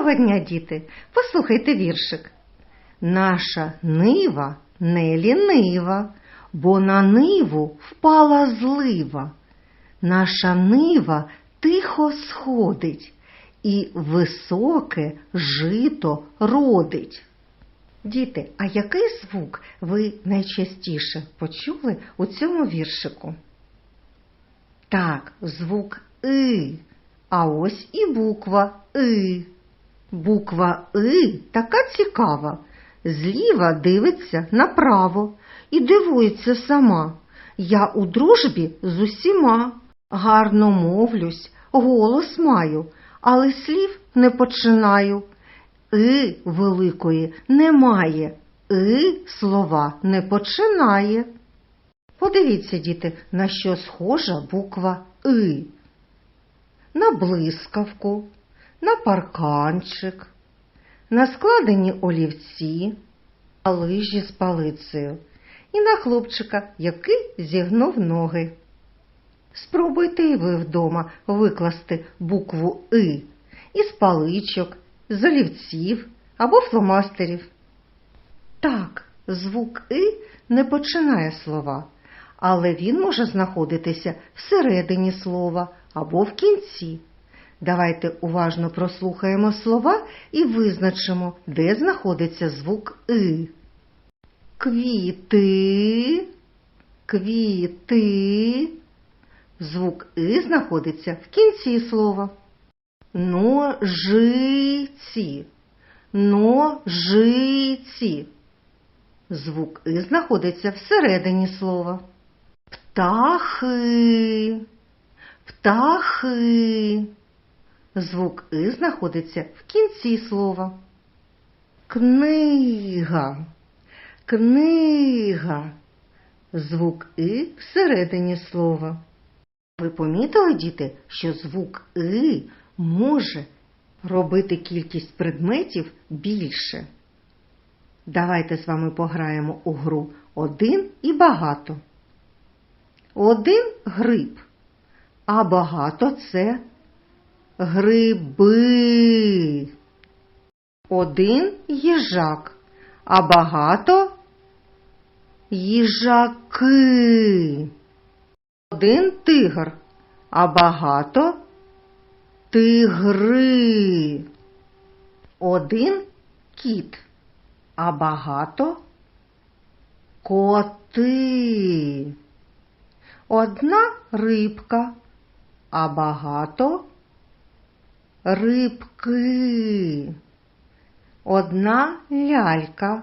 Доброго дня, діти! Послухайте віршик. Наша нива не лінива, бо на ниву впала злива. Наша нива тихо сходить і високе жито родить. Діти, а який звук ви найчастіше почули у цьому віршику? Так, звук И. А ось і буква И. Буква И така цікава. Зліва дивиться направо і дивується сама. Я у дружбі з усіма. Гарно мовлюсь, голос маю, але слів не починаю. И великої немає, И слова не починає. Подивіться, діти, на що схожа буква И. На блискавку, на парканчик, на складені олівці, на лижі з палицею і на хлопчика, який зігнув ноги. Спробуйте і ви вдома викласти букву И із паличок, з олівців або фломастерів. Так, звук И не починає слова, але він може знаходитися всередині слова або в кінці. Давайте уважно прослухаємо слова і визначимо, де знаходиться звук И. Квіти, квіти. Звук И знаходиться в кінці слова. Ножиці, ножиці. Звук И знаходиться всередині слова. Птахи, птахи. Звук И знаходиться в кінці слова. Книга, книга. Звук И всередині слова. Ви помітили, діти, що звук И може робити кількість предметів більше? Давайте з вами пограємо у гру один і багато. Один гриб, а багато це гриби. Один їжак, а багато їжаки. Один тигр, а багато тигри. Один кіт, а багато коти. Одна рибка, а багато рибки. Одна лялька,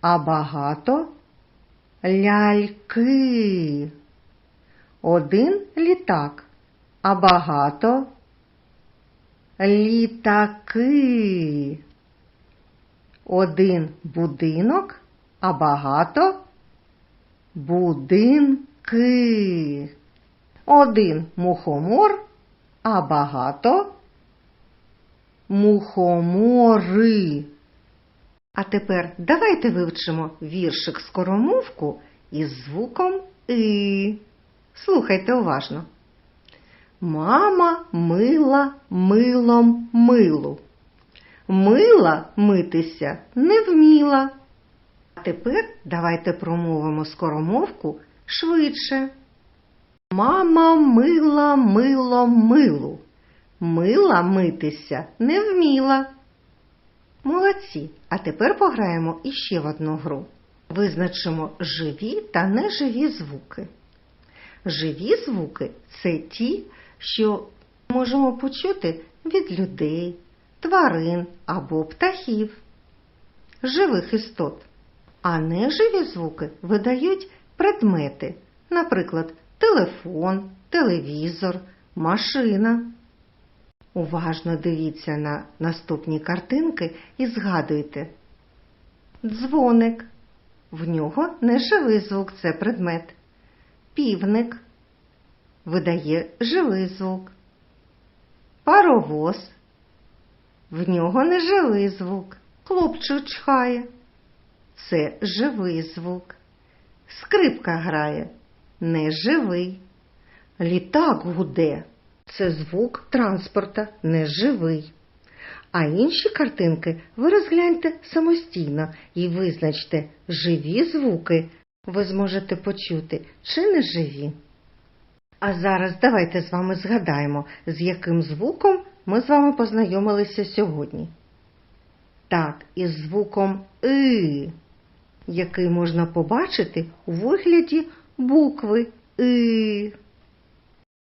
а багато ляльки. Один літак, а багато літаки. Один будинок, а багато будинки. Один мухомор, а багато мухомори. А тепер давайте вивчимо віршик скоромовку із звуком И. Слухайте уважно. Мама мила милом милу. Мила митися не вміла. А тепер давайте промовимо скоромовку швидше. Мама мила милом милу. Мила митися не вміла. Молодці. А тепер пограємо іще в одну гру. Визначимо живі та неживі звуки. Живі звуки це ті, що можемо почути від людей, тварин або птахів, живих істот. А неживі звуки видають предмети, наприклад, телефон, телевізор, машина. Уважно дивіться на наступні картинки і згадуйте. Дзвоник. В нього неживий звук це предмет. Півник видає живий звук. Паровоз. В нього неживий звук. Хлопчик чхає. Це живий звук. Скрипка грає. Неживий. Літак гуде. Це звук транспорта неживий. А інші картинки ви розгляньте самостійно і визначте, живі звуки ви зможете почути чи не живі. А зараз давайте з вами згадаємо, з яким звуком ми з вами познайомилися сьогодні. Так, із звуком И, який можна побачити у вигляді букви И.